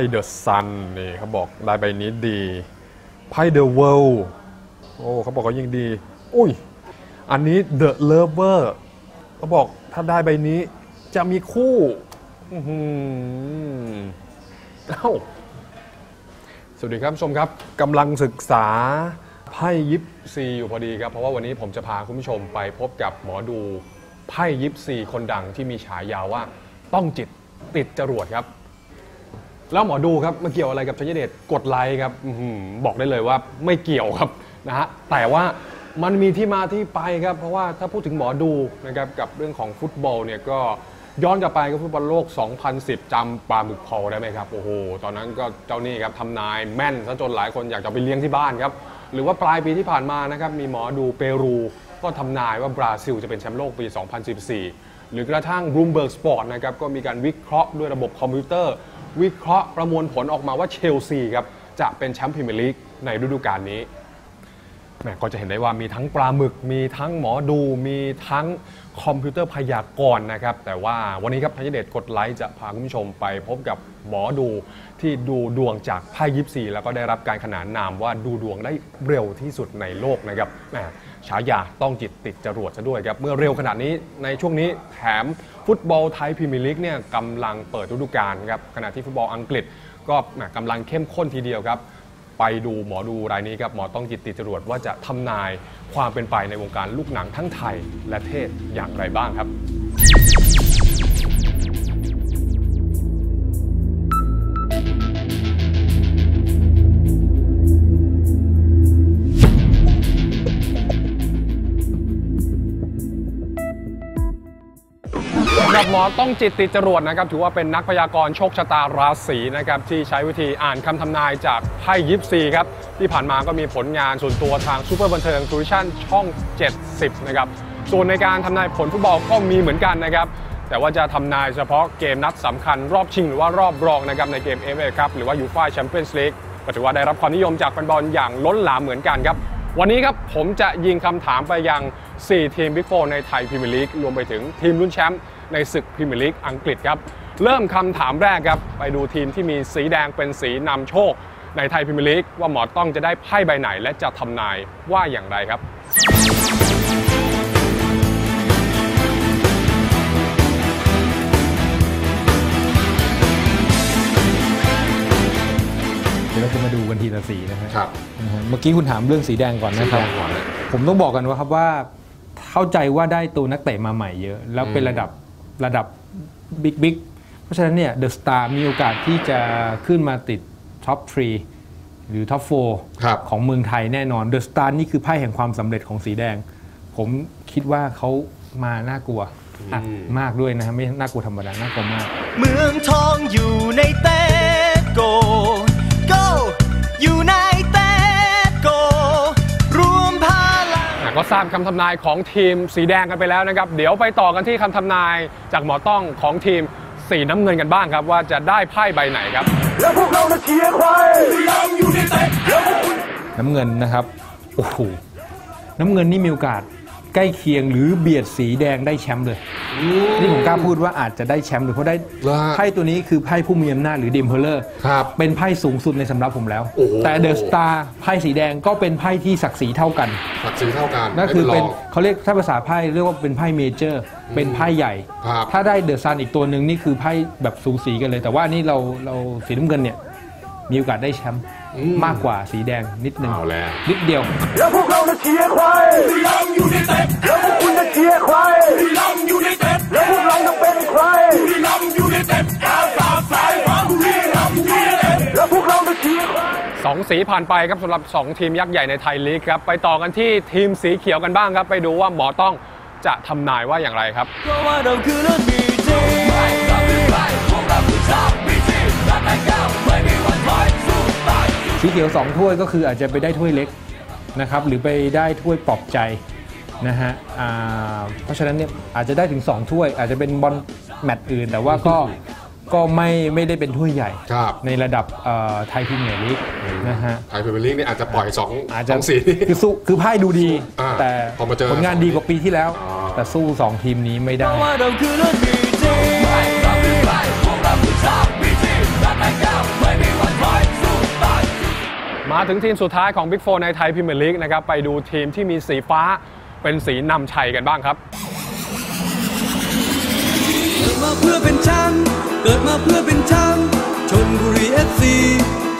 พ่เดอะซันนี่เขาบอกได้ใบนี้ดีไพ่เดอะเวิลด์โอ้เขาบอกว่ายิ่งดี อุ้ย อันนี้เดอะเลเวอร์เขาบอกถ้าได้ใบนี้จะมีคู่อื้อหือเอ้าสวัสดีครับผู้ชมครับกำลังศึกษาไพ่ยิปซีอยู่พอดีครับเพราะว่าวันนี้ผมจะพาคุณผู้ชมไปพบกับหมอดูไพ่ยิปซีคนดังที่มีฉายาว่าต้องจิตติดจรวดครับ แล้วหมอดูครับมาเกี่ยวอะไรกับชัยเดชกดไลค์ครับอื้อหือบอกได้เลยว่าไม่เกี่ยวครับนะฮะแต่ว่ามันมีที่มาที่ไปครับ เพราะว่าถ้าพูดถึงหมอดูนะครับกับเรื่องของฟุตบอลเนี่ยก็ย้อนกลับไปก็ฟุตบอลโลก 2010จำปาหมึกพอได้ไหมครับโอ้โหตอนนั้นก็เจ้านี่ครับทำนายแม่นซะจนหลายคนอยากจะไปเลี้ยงที่บ้านครับหรือว่าปลายปีที่ผ่านมานะครับมีหมอดูเปรู ก็ทำนายว่าบราซิลจะเป็นแชมป์โลกปี 2014 หรือกระทั่ง Bloomberg Sport นะครับก็มีการวิเคราะห์ด้วยระบบคอมพิวเตอร์ วิเคราะห์ประมวลผลออกมาว่าเชลซีครับจะเป็นแชมป์พรีเมียร์ลีกในฤดูกาลนี้ แหมก็จะเห็นได้ว่ามีทั้งปลาหมึก มีทั้งหมอดู มีทั้งคอมพิวเตอร์พยากรณ์นะครับ แต่ว่าวันนี้ครับทัยเดชกดไลค์จะพาคุณผู้ชมไปพบกับหมอดูที่ดูดวงจากไพ่ยิปซีแล้วก็ได้รับการขนานนามว่าดูดวงได้เร็วที่สุดในโลกนะครับแหมฉายาต้องจิตติดจรวดซะด้วยครับ เมื่อเร็วขนาดนี้ในช่วงนี้แถมฟุตบอลไทยพรีเมียร์ลีกเนี่ยกำลังเปิดฤดูกาลครับขณะที่ฟุตบอลอังกฤษก็กำลังเข้มข้นทีเดียวครับ ไปดูหมอดูรายนี้ครับหมอต้องจิตติดจรวดว่าจะทำนายความเป็นไปในวงการลูกหนังทั้งไทยและเทศอย่างไรบ้างครับ ต้องจิตติจรวดนะครับถือว่าเป็นนักพยากรณ์โชคชะตาราศีนะครับที่ใช้วิธีอ่านคำทำนายจากไพ่ยิปซีครับที่ผ่านมาก็มีผลงานส่วนตัวทางซูเปอร์บันเทิงทูริชั่นช่อง 70 นะครับส่วนในการทำนายผลฟุตบอลก็มีเหมือนกันนะครับแต่ว่าจะทำนายเฉพาะเกมนัดสำคัญรอบชิงหรือว่ารอบรองนะครับในเกมเอฟเอครับหรือว่ายูฟ่าแชมเปี้ยนส์ลีกก็ถือว่าได้รับความนิยมจากแฟนบอลอย่างล้นหลามเหมือนกันครับวันนี้ครับผมจะยิงคำถามไปยัง 4 ทีมบิ๊กโฟในไทยพรีเมียร์ลีกรวมไปถึงทีมลุ้นแชมป์ ในศึกพรีเมียร์ลีกอังกฤษครับ เริ่มคำถามแรกครับ ไปดูทีมที่มีสีแดงเป็นสีนำโชค ในไทยพรีเมียร์ลีกว่าหมอต้องจะได้ไพ่ใบไหน และจะทำนายว่าอย่างไรครับเดี๋ยวเราจะมาดูกันทีละสีนะฮะครับนะฮะเมื่อกี้คุณถามเรื่องสีแดงก่อนสีนะคแดรับงก่อนเลยผมต้องบอกกันว่าครับว่า เข้าใจว่าได้ตัวนักเตะมาใหม่เยอะ แล้วเป็นอืมระดับ ระดับบิ๊กบิ๊กเพราะฉะนั้นเนี่ยเดอะสตาร์มีโอกาสที่จะขึ้นมาติดท็อปทรีหรือท็อปโฟครับของเมืองไทยแน่นอนเดอะสตาร์นี่คือไพ่แห่งความสำเร็จของสีแดง ผมคิดว่าเขามาน่ากลัวอัดมากด้วยนะฮะไม่น่ากลัวธรรมดาน่ากลัวมาก เมืองทองอยู่ในเตโก ทราบคำทำนายของทีมสีแดงกันไปแล้วนะครับ เดี๋ยวไปต่อกันที่คำทำนายจากหมอต้องของทีมสีน้ำเงินกันบ้างครับ ว่าจะได้ไพ่ใบไหนครับน้ำเงินนะครับโอ้โหน้ำเงินนี่มีโอกาส ใกล้เคียงหรือเบียดสีแดงได้แชมป์เลย นี่ผมกล้าพูดว่าอาจจะได้แชมป์เลยเพราะได้เหรอฮะไพ่ตัวนี้คือไพ่ผู้มีอำนาจหรือดิมเพลเลอร์ครับเป็นไพ่สูงสุดในสำรับผมแล้วโอ้โหแต่เดอะสตาร์ไพ่สีแดงก็เป็นไพ่ที่ศักดิ์ศรีเท่ากันศักดิ์ศรีเท่ากันนั่นคือไม่เป็นรองเขาเรียกถ้าภาษาไพ่เรียกว่าเป็นไพ่เมเจอร์ เป็นไพ่ใหญ่ครับถ้าได้เดอะซันอีกตัวหนึ่งนี่คือไพ่แบบสูสีกันเลย แต่ว่านี่เราเราสีน้ำเงินเนี่ยมีโอกาสได้แชมป์อื มมากกว่าสีแดงนิดนึงเอาแล้วนิดเดียว แล้วพวกเราจะเชียร์ใครบุรีรัมย์ยูไนเต็ดแล้วพวกคุณจะเชียร์ใครบุรีรัมย์ยูไนเต็ดแล้วพวกเราจะเป็นใครบุรีรัมย์ยูไนเต็ดกาตาสายฟ้าบุรีรัมย์ยูไนเต็ดแล้วพวกเราจะเชียร์ใครสองสีผ่านไปครับสำหรับ 2 ทีมยักษ์ใหญ่ในไทยลีกครับไปต่อกันที่ทีมสีเขียวกันบ้างครับ ไปดูว่าหมอต้องจะทำนายว่าอย่างไรครับเพราะว่าเราคือเลือด เขียวสองถ้วยก็คืออาจจะไปได้ถ้วยเล็กนะครับหรือไปได้ถ้วยปลอบใจนะฮะอ่าเพราะฉะนั้นเนี่ยอาจจะได้ถึง 2 ถ้วย อาจจะเป็นบอลแมตช์อื่น แต่ว่าก็ก็ไม่ไม่ได้เป็นถ้วยใหญ่ ครับในระดับเอ่อไทยพรีเมียร์ลีกนะฮะไทยพรีเมียร์ลีกนี่อาจจะปล่อยสองอาจสจะองสี คือสู้คือไพ่ดูดี อ่าแต่พอมาเจอผลงานดีกว่าปีที่แล้ว อ๋อ แต่สู้ 2 ทีมนี้ไม่เพได้ราะว่าเมาถึงทีมสุดท้ายของ Big 4ในไทยพรีเมียร์ลีกนะครับไปดูทีมที่มีสีฟ้าเป็นสีนำชัยกันบ้างครับ เกิดมาเพื่อเป็นแชมป์เกิดมาเพื่อเป็นแชมป์ชนบุรีเอฟซี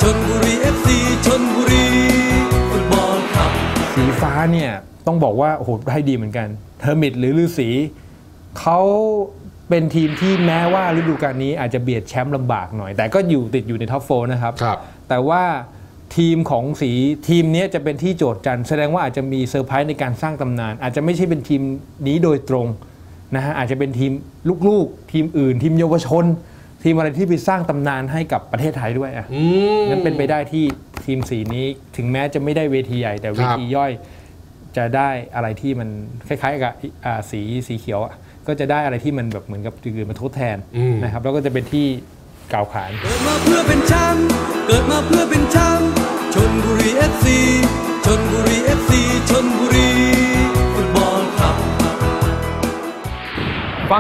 ชนบุรีเอฟซีชนบุรีฟุตบอลคลับสีฟ้าเนี่ยต้องบอกว่าโอ้โหให้ดีเหมือนกันเทอร์มิตหรือฤาษีเขาเป็นทีมที่แม้ว่าฤดูกาลนี้อาจจะเบียดแชมป์ลำบากหน่อย แต่ก็อยู่ติดอยู่ในท็อปโฟนะครับครับแต่ว่า ทีมของสีทีมเนี้ยจะเป็นที่โจทย์จันทร์แสดงว่าอาจจะมีเซอร์ไพรส์ในการสร้างตำนาน อาจจะไม่ใช่เป็นทีมนี้โดยตรงนะฮะอาจจะเป็นทีมลูกๆ ทีมอื่น ทีมเยาวชน ทีมอะไรที่ไปสร้างตำนานให้กับประเทศไทยด้วยอะอืมนั้นเป็นไปได้ที่ทีมสีนี้ถึงแม้จะไม่ได้เวทีใหญ่แต่เวทีย่อยจะได้อะไรที่มันคล้ายๆกับอ่าสีสีเขียวอะก็จะได้อะไรที่มันแบบเหมือนกับอื่นมาทดแทนนะครับแล้วก็จะเป็นที่กล่าวขานเกิดมาเพื่อเป็นแชมป์เกิดมาเพื่อเป็นแชมป์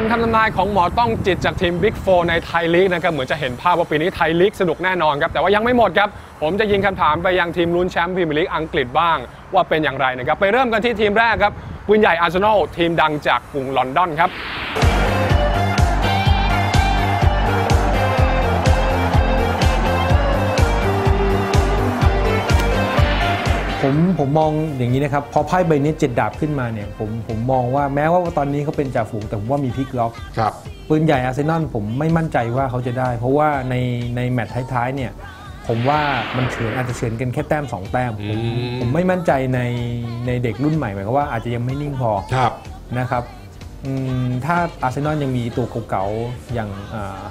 งคำทำนายของหมอต้องจิตจากทีม Big 4ในไทยลีกนะครับเหมือนจะเห็นภาพว่าปีนี้ไทยลีกสนุกแน่นอนครับ แต่ว่ายังไม่หมดครับ ผมจะยิงคำถามไปยังทีมลุ้นแชมป์พรีเมียร์ลีกอังกฤษบ้าง ว่าเป็นอย่างไรนะครับ ไปเริ่มกันที่ทีมแรกครับปืนใหญ่อาร์เซนอลทีมดังจากกรุงลอนดอนครับ ผมผมมองอย่างนี้นะครับ พอไพ่ใบนี้เจ็ดดาบขึ้นมาเนี่ยผมผมมองว่าแม้ว่าตอนนี้เขาเป็นจ่าฝูงแต่ผมว่ามีพลิกล็อกครับปืนใหญ่อาร์เซนอลผมไม่มั่นใจว่าเขาจะได้ เพราะว่าในในแมตช์ท้ายๆเนี่ยผมว่ามันเฉือนอาจจะเฉือนกันแค่แต้ม2แต้มผมอืมผมไม่มั่นใจในในเด็กรุ่นใหม่หมายความว่าอาจจะยังไม่นิ่งพอครับนะครับอืมถ้าอาร์เซนอลยังมีตัวเก่าๆอย่างอ่าอ่า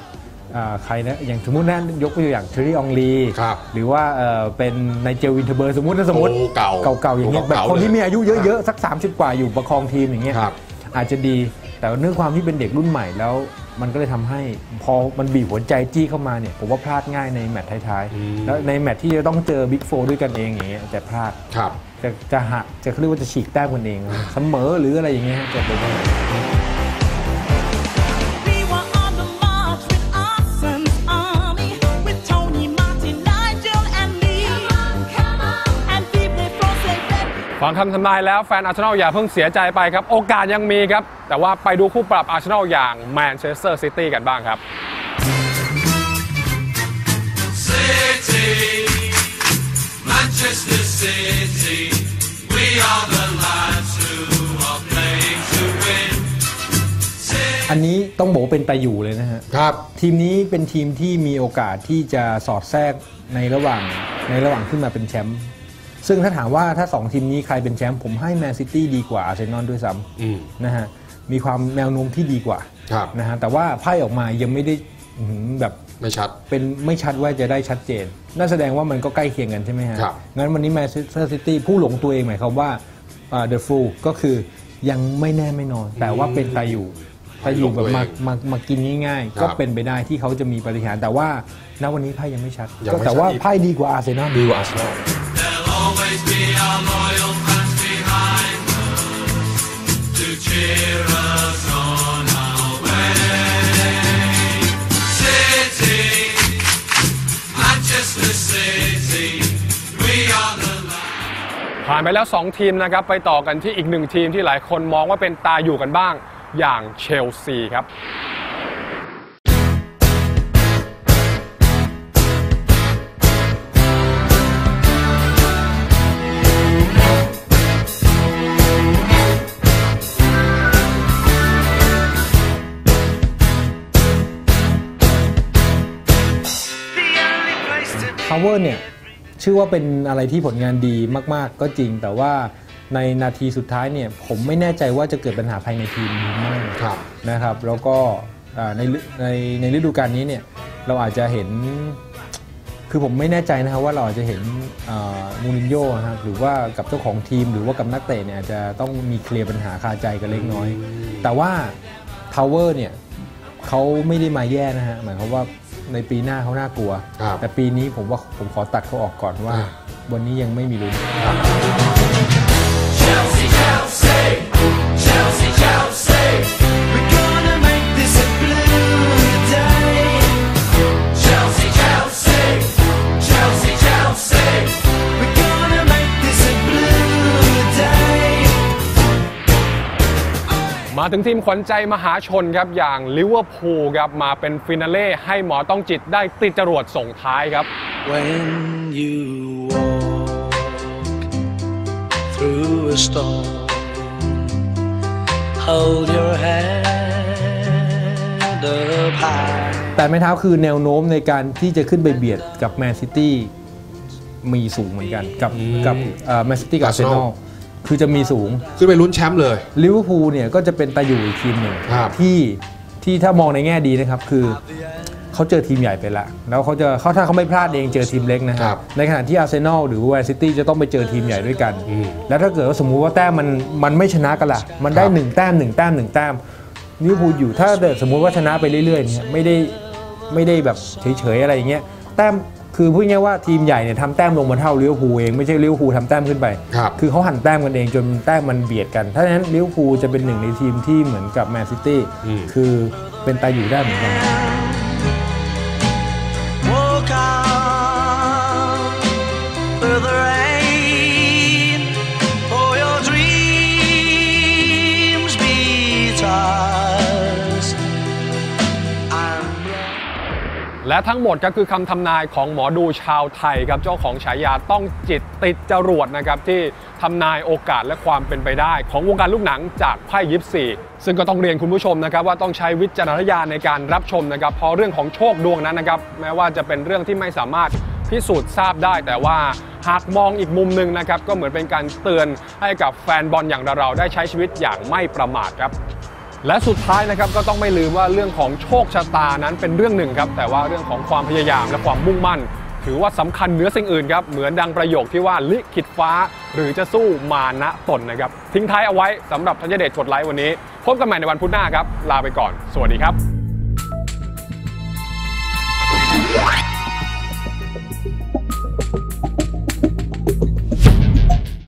ใครนะอย่างสมมุตินะยกตัวอย่างเทอรี่องลีครับหรือว่าเอ่อเป็นไนเจลวินเทอร์เบิร์สมมตินะสมมติโอ้เก่าเก่าๆอย่างเงี้ยแบบเก่าๆคนที่เลยมีอายุเยอะๆสัก 30 กว่าอยู่ประคองทีมอย่างเงี้ยครับอาจจะดีแต่เนื่องความที่เป็นเด็กรุ่นใหม่แล้วมันก็เลยทำให้พอมันบีบหัวใจจี้เข้ามาเนี่ยผมว่าพลาดง่ายในแมตช์ท้ายๆ แล้วในแมตช์ที่จะต้องเจอบิ๊กโฟด้วยกันเองอย่างเงี้ยจะพลาดครับจะจะหักจะเขาเรียกว่าจะฉีกแต้มกันเองเสมอหรืออะไรอย่างเงี้ยจะเป็นไปได้ ฟังคำทำนายแล้วแฟนอาร์เซนอลอย่าเพิ่งเสียใจไปครับ โอกาสยังมีครับ แต่ว่าไปดูคู่ปรับอาร์เซนอลอย่างแมนเชสเตอร์ซิตี้กันบ้างครับ Manchester City, we are the lads who are playing to win. อันนี้ต้องบอกว่าเป็นตาอยู่เลยนะฮะ ครับ ทีมนี้เป็นทีมที่มีโอกาสที่จะสอดแทรกในระหว่างในระหว่างขึ้นมาเป็นแชมป์ ซึ่งถ้าถามว่าถ้า 2 ทีมนี้ใครเป็นแชมป์ผมให้แมนซิตี้ดีกว่าอาร์เซนอลด้วยซ้อืมำนะฮะมีความแนวโน้มที่ดีกว่าครับนะฮะแต่ว่าไพ่ออกมายังไม่ได้อื้อหือแบบไม่ชัดเป็นไม่ชัดว่าจะได้ชัดเจนนั่นแสดงว่ามันก็ใกล้เคียงกันใช่ไหมฮะครับงั้นวันนี้แมนเชสเตอร์ซิตี้ผู้หลงตัวเองหมายความว่าเดอะฟูลก็คือยังไม่แน่ไม่นอน แต่ว่าเป็นตาอยู่ตาอยู่แบบมามามากินง่ายครัๆบก็เป็นไปได้ที่เขาจะมีปฏิหารย์แต่ว่าณวันนี้ไพ่ยังไม่ชัดยังไม่ก็แต่ว่าชัดอีกไพ่ดีกว่าอาร์เซนอลดีกว่าอาร์เซนอล There'll always be our loyal fans behind us to cheer us on our way. City, Manchester City, we are the lads. ผ่านไปแล้ว 2 ทีมนะครับ ไปต่อกันที่อีกหนึ่งทีมที่หลายคนมองว่าเป็นตาอยู่กันบ้างอย่างเชลซีครับ พาวเวอร์เนี่ยชื่อว่าเป็นอะไรที่ผลงานดีมาก ๆ ก็จริง แต่ว่าในนาทีสุดท้ายเนี่ยผมไม่แน่ใจว่าจะเกิดปัญหาภายในทีมหรือไม่ครับนะครับ แล้วก็อ่าในฤในในฤดูกาลนี้เนี่ยเราอาจจะเห็น คือผมไม่แน่ใจนะครับว่าเราอาจจะเห็นอ่ามูรินโญ่นะครับหรือว่ากับเจ้าของทีมหรือว่ากับนักเตะเนี่ยอาจจะต้องมีเคลียร์ปัญหาคาใจกันเล็กน้อย แต่ว่าทาวเวอร์เนี่ยเขาไม่ได้มาแย่นะฮะหมายความว่า ในปีหน้าเขาน่ากลัวครับแต่ปีนี้ผมว่าผมขอตัดเขาออกก่อนว่าอ่าวันนี้ยังไม่มีลุ้น ถึงทีมขวัญใจมหาชนครับอย่างลิเวอร์พูลครับมาเป็นฟินาเล่ให้หมอต้องจิตได้ติดจรวดส่งท้ายครับ when you walk through a storm. Hold your head up high. แต่ไม้เท้าคือแนวโน้มในการที่จะขึ้นไปเบียดกับแมนซิตี้มีสูงเหมือนกันกับกับแมนซิตี้กับอาร์เซนอ Arsenal ล คือจะมีสูงขึ้นไปลุ้นแชมป์เลยลิเวอร์พูลเนี่ยก็จะเป็นตาอยู่อีกทีมหนึ่งครับที่ที่ถ้ามองในแง่ดีนะครับคือเขาเจอทีมใหญ่ไปแล้วแล้วเขาจะเขาถ้าเขาไม่พลาดเองเจอทีมเล็กนะคครัรับบในขณะที่อาร์เซนอลหรือแมนซิตี้จะต้องไปเจอทีมใหญ่ด้วยกันอืมแล้วถ้าเกิดว่าสมมุติว่าแต้มมันมันไม่ชนะกันล่ะ มันได้ครับหนึ่งแต้มหนึ่งแต้มหนึ่งแต้มลิเวอร์พูลอยู่ถ้าเกิดสมมุติว่าชนะไปเรื่อยๆเนี่ยไม่ได้ไม่ได้แบบเฉยๆอะไรอย่างเงี้ยแต้ม คือพูดง่ายๆว่าทีมใหญ่เนี่ยทำแต้มลงมาเท่าลิเวอร์พูลเองไม่ใช่ลิเวอร์พูลทำแต้มขึ้นไป ครับคือเขาหันแต้มกันเองจนแต้มมันเบียดกัน ถ้าฉะนั้นลิเวอร์พูลจะเป็นหนึ่งในทีมที่เหมือนกับแมนซิตี้อืม คือเป็นตาอยู่ได้เหมือนกัน และทั้งหมดก็คือคำทำนายของหมอดูชาวไทยครับเจ้าของฉายาต้องจิตติดจรวดนะครับที่ทำนายโอกาสและความเป็นไปได้ ของวงการลูกหนังจากไพ่ยิปซีซึ่งก็ต้องเรียนคุณผู้ชมนะครับว่าต้องใช้วิจารณญาณในการรับชมนะครับเพราะเรื่องของโชคดวงนั้นนะครับแม้ว่าจะเป็นเรื่องที่ไม่สามารถพิสูจน์ทราบได้แต่ว่าหากมองอีกมุมหนึ่งนะครับก็เหมือนเป็นการเตือนให้กับแฟนบอลอย่างเราได้ใช้ชีวิตอย่างไม่ประมาทครับ และสุดท้ายนะครับก็ต้องไม่ลืมว่าเรื่องของโชคชะตานั้นเป็นเรื่องหนึ่งครับ แต่ว่าเรื่องของความพยายามและความมุ่งมั่น ถือว่าสำคัญเหนือสิ่งอื่นครับ เหมือนดังประโยคที่ว่าลิขิตฟ้า หรือจะสู้มานะตนนะครับ ทิ้งท้ายเอาไว้สำหรับทัญเดชกดไลค์วันนี้พบกันใหม่ในวันพุธหน้าครับ ลาไปก่อน สวัสดีครับ